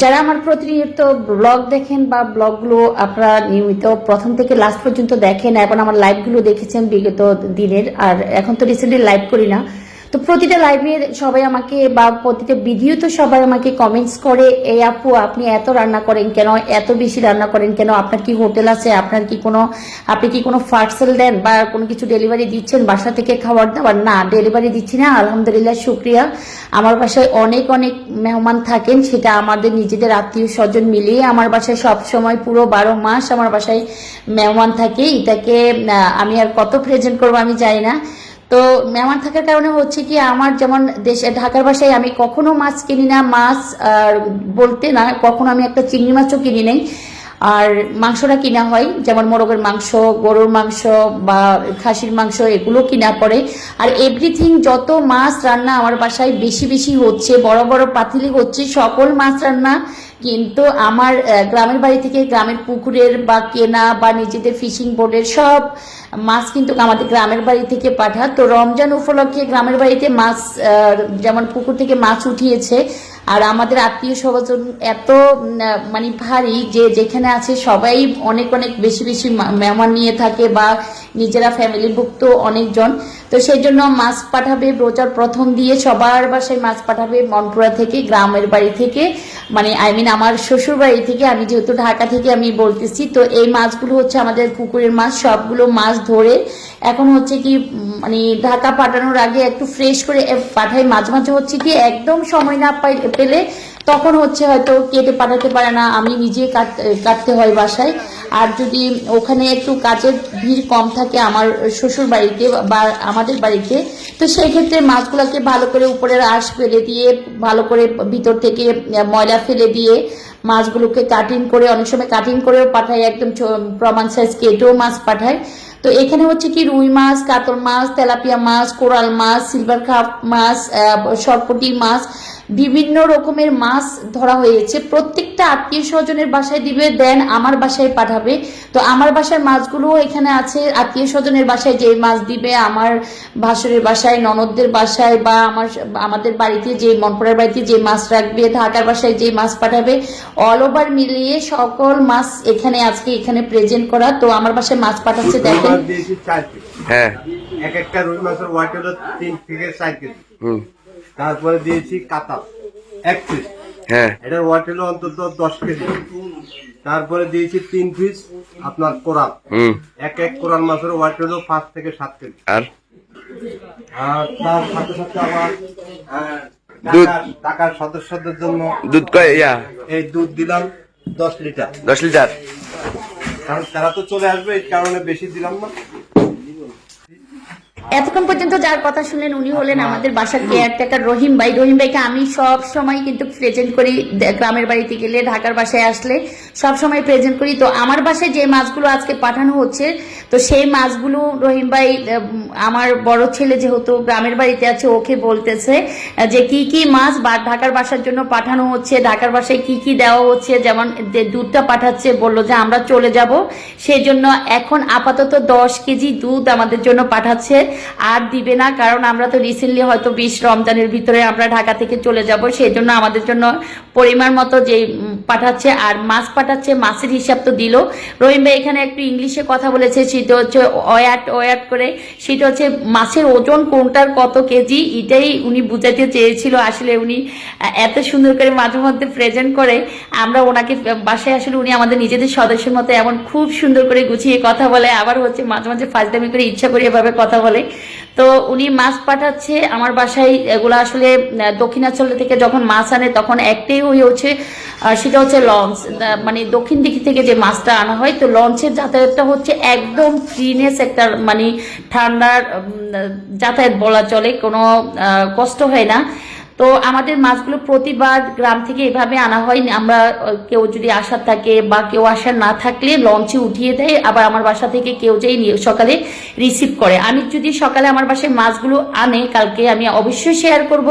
যারা আমার প্রতিনিয়ত ব্লগ দেখেন বা ব্লগগুলো আপনারা নিয়মিত প্রথম থেকে লাস্ট পর্যন্ত দেখেন, এখন আমার লাইভগুলো দেখেছেন বিগত দিনের, আর এখন তো রিসেন্টলি লাইভ করি না। তো প্রতিটা লাইভে সবাই আমাকে, বা প্রতিটা ভিডিও তো সবাই আমাকে কমেন্টস করে, এই আপু, আপনি এত রান্না করেন কেন? এত বেশি রান্না করেন কেন? আপনার কি হোটেল আছে? আপনার কি কোনো, আপনি কি কোনো পার্সেল দেন? বা কোনো কিছু ডেলিভারি দিচ্ছেন? বাসা থেকে খাবার দাবার? না ডেলিভারি দিচ্ছি না, আলহামদুলিল্লাহ, শুক্রিয়া। আমার বাসায় অনেক অনেক মেহমান থাকেন, সেটা আমাদের নিজেদের আত্মীয় স্বজন মিলিয়ে। আমার বাসায় সব সময় পুরো বারো মাস আমার বাসায় মেহমান থাকে। এটাকে আমি আর কত প্রেজেন্ট করব আমি জানি না। তো মেহমান থাকার কারণে হচ্ছে কি, আমার যেমন দেশে, ঢাকার বাসায় আমি কখনো মাছ কিনি না। মাছ বলতে না, কখনো আমি একটা চিংড়ি মাছও কিনি নেই। আর মাংসটা কিনা হয়, যেমন মোরগের মাংস, গরুর মাংস বা খাসির মাংস, এগুলো কিনা পড়ে। আর এভরিথিং যত মাছ রান্না আমার বাসায় বেশি বেশি হচ্ছে, বড় বড় পাতিলি হচ্ছে, সকল মাছ রান্না কিন্তু আমার গ্রামের বাড়ি থেকে গ্রামের পুকুরের বা কেনা বা নিজেদের ফিশিং বোর্ডের সব মাছ কিন্তু আমাদের গ্রামের বাড়ি থেকে পাঠা তো রমজান উপলক্ষে গ্রামের বাড়িতে মাছ যেমন পুকুর থেকে মাছ উঠিয়েছে আর আমাদের আত্মীয় স্বজন এত মানে ভারী যে যেখানে আছে সবাই অনেক অনেক বেশি বেশি মেহমান নিয়ে থাকে বা নিজেরা ফ্যামিলিভুক্ত অনেকজন। তো সেই জন্য মাছ পাঠাবে রোজার প্রথম দিয়ে সবার বাসায় মাছ পাঠাবে মনপুরা থেকে, গ্রামের বাড়ি থেকে। মানে আই মিন আমার শ্বশুর বাড়ি থেকে, আমি যেহেতু ঢাকা থেকে আমি বলতেছি, তো এই মাছগুলো হচ্ছে আমাদের পুকুরের মাছ, সবগুলো মাছ ধরে এখন হচ্ছে কি মানে ঢাকা পাঠানোর আগে একটু ফ্রেশ করে পাঠাই। মাঝে মাঝে হচ্ছে কি, একদম সময় না পাই পেলে তখন হচ্ছে হয়তো কেটে পাঠাতে পারে না, আমি নিজে কাট- কাটতে হয় বাসায়। আর যদি ওখানে একটু কাজের ভিড় কম থাকে আমার শ্বশুর বাড়িতে বা আমাদের বাড়িতে, তো সেই ক্ষেত্রে মাছগুলোকে ভালো করে উপরের আঁশ ফেলে দিয়ে, ভালো করে ভিতর থেকে ময়লা ফেলে দিয়ে মাছগুলোকে কাটিং করে, অনেক সময় কাটিং করেও পাঠায়, একদম প্রমাণ সাইজ কেটেও মাছ পাঠায়। তো এখানে হচ্ছে কি রুই মাছ, কাতল মাছ, তেলাপিয়া মাছ, কোরাল মাছ সিলভার কাপ মাছ সরপটি মাছ বিভিন্ন রকমের মাছ ধরা হয়েছে। প্রত্যেকটা আত্মীয় স্বজনের বাসায় দিবে দেন আমার বাসায় পাঠাবে। তো আমার বাসার মাছগুলো এখানে আছে আত্মীয় স্বজনের বাসায় যে মাছ দিবে আমার ভাসুরের বাসায় ননদদের বাসায় বা আমার আমাদের বাড়িতে যে মনপুরের বাড়িতে যে মাছ রাখবে ঢাকার বাসায় যে মাছ পাঠাবে অল ওভার মিলিয়ে সকল মাছ এখানে আজকে এখানে প্রেজেন্ট করা। তো আমার বাসায় মাছ পাঠাচ্ছে দেখেন। হ্যাঁ। এক একটা রুই মাছের ওয়াট হলো তিন থেকে চার কেজি। হুম। তারপরে দিয়েছি কাতাল এক পিস হ্যাঁ। এটার ওয়াট হলো অন্তত দশ কেজি। তারপরে দিয়েছি তিন পিস আপনার কোরাল। হুম। এক এক কোরাল মাছের ওয়াট হলো পাঁচ থেকে সাত কেজি। আর? আর তার সাথে সাথে আবার দুধ। ঢাকার সদস্যদের জন্য দুধ কয় ইয়া? এই দুধ দিলাম দশ লিটার। দশ লিটার। কারণ তারা তো চলে আসবে এই কারণে বেশি দিলাম না। এতক্ষণ পর্যন্ত যার কথা শুনলেন উনি হলেন আমাদের বাসার কেয়ারটেকার রহিম ভাই। রহিম ভাইকে আমি সব সময় কিন্তু প্রেজেন্ট করি গ্রামের বাড়িতে গেলে ঢাকার বাসায় আসলে সব সময় প্রেজেন্ট করি। তো আমার বাসায় যে মাছগুলো আজকে পাঠানো হচ্ছে তো সেই মাছগুলো রহিম ভাই আমার বড় ছেলে যেহেতু গ্রামের বাড়িতে আছে ওকে বলতেছে যে কি কি মাছ বা ঢাকার বাসার জন্য পাঠানো হচ্ছে ঢাকার বাসায় কি কি দেওয়া হচ্ছে যেমন দুধটা পাঠাচ্ছে বলল যে আমরা চলে যাব। সেই জন্য এখন আপাতত দশ কেজি দুধ আমাদের জন্য পাঠাচ্ছে। আর দিবে না, কারণ আমরা তো রিসেন্টলি হয়তো বিশ রমজানের ভিতরে আমরা ঢাকা থেকে চলে যাব সেই জন্য আমাদের জন্য পরিমাণ মতো যে পাঠাচ্ছে আর মাছ পাঠাচ্ছে মাছের হিসাব তো দিল। রহিম ভাই এখানে একটু ইংলিশে কথা বলেছে, সেটা হচ্ছে ওয়াট ওয়াট করে। সেটা হচ্ছে মাছের ওজন কোনটার কত কেজি? এটাই উনি বুঝাতে চেয়েছিল, আসলে উনি এত সুন্দর করে মাঝে মধ্যে প্রেজেন্ট করে। আমরা ওনাকে বাসায় আসলে উনি আমাদের নিজেদের সদস্যের মতো এমন খুব সুন্দর করে গুছিয়ে কথা বলে, আবার হচ্ছে মাঝে মাঝে ফার্স্ট ফাজদামি করে ইচ্ছা করে এভাবে কথা বলে। তো উনি মাছ পাঠাচ্ছে। আমার বাসায় এগুলো আসলে দক্ষিণাঞ্চল থেকে যখন মাছ আনে তখন একটাই হয়ে হচ্ছে সেটা হচ্ছে লঞ্চ। মানে দক্ষিণ দিক থেকে যে মাছটা আনা হয়, তো লঞ্চের যাতায়াতটা হচ্ছে একদম ফ্রিনেস একটা মানে ঠান্ডার যাতায়াত বলা চলে। কোনো কষ্ট হয় না। তো আমাদের মাছগুলো প্রতিবার গ্রাম থেকে এভাবে আনা হয় আমরা কেউ যদি আসার থাকে বা কেউ আসার না থাকলে লঞ্চে উঠিয়ে দেয়, আবার আমার বাসা থেকে কেউ যেই সকালে রিসিভ করে। আমি যদি সকালে আমার বাসায় মাছগুলো আনে, কালকে আমি অবশ্যই শেয়ার করব।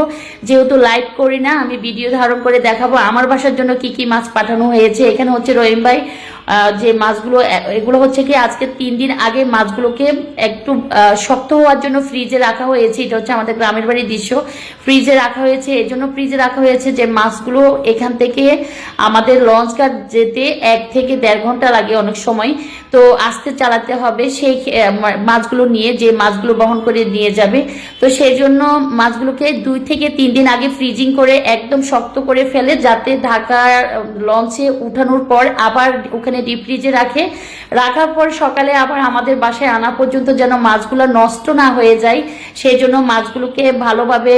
যেহেতু লাইভ করি না, আমি ভিডিও ধারণ করে দেখাবো আমার বাসার জন্য কি কি মাছ পাঠানো হয়েছে। এখানে হচ্ছে রহিম ভাই যে মাছগুলো এগুলো হচ্ছে কি আজকে তিন দিন আগে মাছগুলোকে একটু শক্ত হওয়ার জন্য ফ্রিজে রাখা হয়েছে। এটা হচ্ছে আমাদের গ্রামের বাড়ির দৃশ্য। ফ্রিজে রাখা হয়েছে। এই জন্য ফ্রিজে রাখা হয়েছে যে মাছগুলো এখান থেকে আমাদের লঞ্চ ঘাট যেতে এক থেকে দেড় ঘণ্টা লাগে অনেক সময়। তো আস্তে চালাতে হবে। সেই মাছগুলো নিয়ে যে মাছগুলো বহন করে নিয়ে যাবে। তো সেই জন্য মাছগুলোকে দুই থেকে তিন দিন আগে ফ্রিজিং করে একদম শক্ত করে ফেলে যাতে ঢাকার লঞ্চে উঠানোর পর আবার ওখানে ডিপ ফ্রিজে রাখে। রাখার পর সকালে আবার আমাদের বাসায় আনা পর্যন্ত যেন মাছগুলো নষ্ট না হয়ে যায়, সেই জন্য মাছগুলোকে ভালোভাবে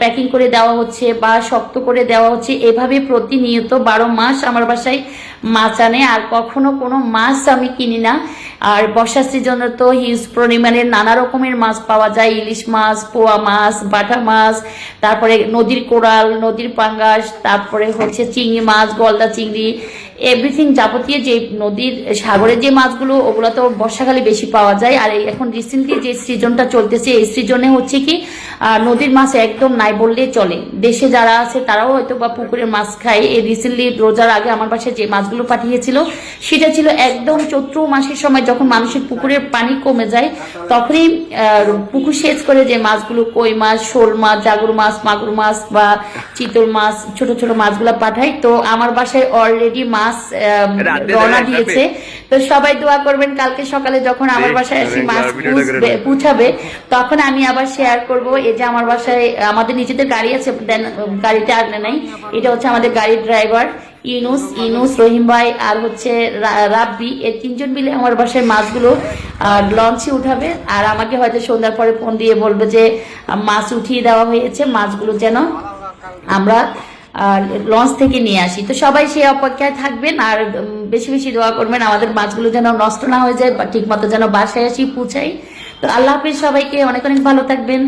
প্যাকিং করে দেওয়া হচ্ছে বা শক্ত করে দেওয়া হচ্ছে। এভাবে প্রতিনিয়ত বারো মাস আমার বাসায় মাছ আনে আর কখনো কোনো মাছ আমি কিনি না। আর বর্ষার সিজনে তো হিউজ পরিমাণে নানা রকমের মাছ পাওয়া যায়। ইলিশ মাছ, পোয়া মাছ, বাটা মাছ, তারপরে নদীর কোরাল নদীর পাঙ্গাস, তারপরে হচ্ছে চিংড়ি মাছ, গলদা চিংড়ি এভরিথিং যাবতীয় যে নদীর সাগরের যে মাছগুলো, ওগুলো তো বর্ষাকালে বেশি পাওয়া যায়। আর এখন রিসেন্টলি যে সিজনটা চলতেছে, এই সিজনে হচ্ছে কি নদীর মাছ একদম নাই বললেই চলে। দেশে যারা আছে, তারাও হয়তো বা পুকুরের মাছ খায়। এই রিসেন্টলি রোজার আগে আমার পাশে যে মাছগুলো পাঠিয়েছিল। সেটা ছিল একদম চৈত্র মাসের সময় যখন মানুষের পুকুরের পানি কমে যায় তখনই পুকুর সেচ করে যে মাছগুলো কই মাছ শোল মাছ জাগুর মাছ মাগুর মাছ বা চিতল মাছ ছোট ছোট মাছগুলো পাঠায় তো আমার বাসায় অলরেডি মাছ রওনা দিয়েছে। তো সবাই দোয়া করবেন কালকে সকালে যখন আমার বাসায় আসি মাছ। পুছাবে তখন আমি আবার শেয়ার করব। এই যে আমার বাসায় আমাদের নিজেদের গাড়ি আছে গাড়িতে আর নাই। এটা হচ্ছে আমাদের গাড়ির ড্রাইভার ইনুস ইনুস রহিম ভাই আর হচ্ছে রাব্বি, এই তিনজন মিলে আমার বাসায় মাছগুলো লঞ্চে উঠাবে। আর আমাকে হয়তো সন্ধ্যার পরে ফোন দিয়ে বলবে যে, মাছ উঠিয়ে দেওয়া হয়েছে, মাছগুলো যেন আমরা লঞ্চ থেকে নিয়ে আসি। তো সবাই সেই অপেক্ষায় থাকবেন আর বেশি বেশি দোয়া করবেন, আমাদের মাছগুলো যেন নষ্ট না হয়ে যায়, বা ঠিক মতো যেন বাসায় আসি, পৌঁছাই। তো আল্লাহ হাফিজ সবাইকে অনেক অনেক ভালো থাকবেন।